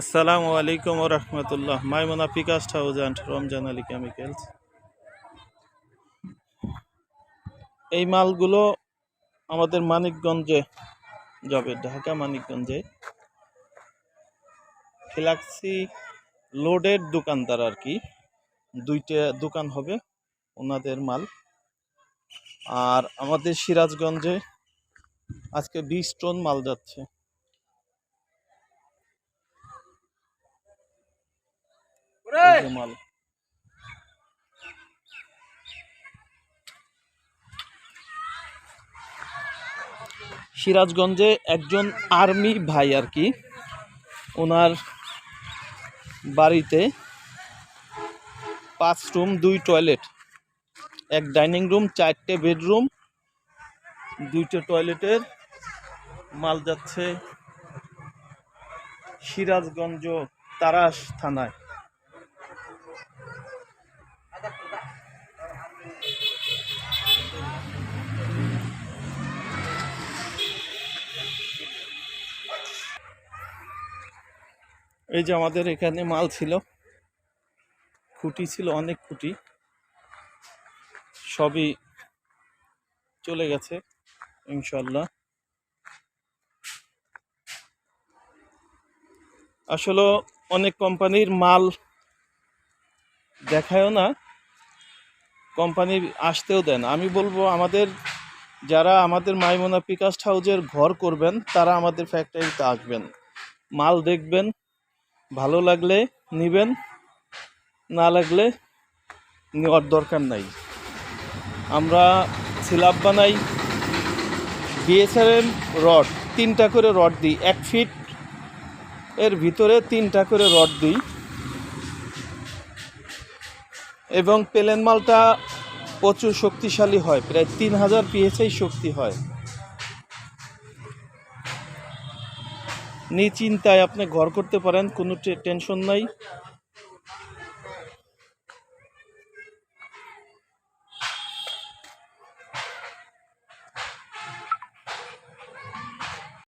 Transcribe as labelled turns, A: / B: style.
A: আসসালামু আলাইকুম রহমতুল্লাহ। Maimona পিকাস্ট house and Ramzan Ali chemicals. এই মালগুলো আমাদের মানিকগঞ্জে যাবে, ঢাকা মানিকগঞ্জে। ফ্লাক্সি লোডের দোকানদার আর কি, দুইটা দোকান হবে ওনাদের মাল। আর আমাদের সিরাজগঞ্জে আজকে বিশ টন মাল যাচ্ছে এই যে সিরাজগঞ্জে একজন আর্মি ভাই আর কি, ওনার বাড়িতে পাঁচ রুম, দুই টয়লেট। এক ডাইনিং রুম, চারটে বেডরুম, দুইটা টয়লেটের মাল যাচ্ছে সিরাজগঞ্জ তারাস থানায়। এই যে আমাদের এখানে মাল ছিল। খুঁটি ছিল, অনেক খুঁটি। সবই চলে গেছে ইনশাল্লাহ আসলে অনেক কোম্পানির মাল দেখায়ও না, কোম্পানি আসতেও দেন আমি বলব, আমাদের যারা আমাদের মাইমোনা পিকাস্ট হাউজের ঘর করবেন, তারা আমাদের ফ্যাক্টরিতে আসবেন। মাল দেখবেন ভালো লাগলে নেবেন, না লাগলে নেওয়ার দরকার নাই। আমরা স্ল্যাব বানাই বিএসআরএম রড, তিনটা করে রড দিই, এক ফিট। এর ভিতরে তিনটা করে রড দিই। এবং প্লেন মালটা প্রচুর শক্তিশালী হয়, প্রায় তিন হাজার পিএসআই শক্তি হয়। নিশ্চিন্তায় আপনি ঘর করতে পারেন কোনো টেনশন নাই।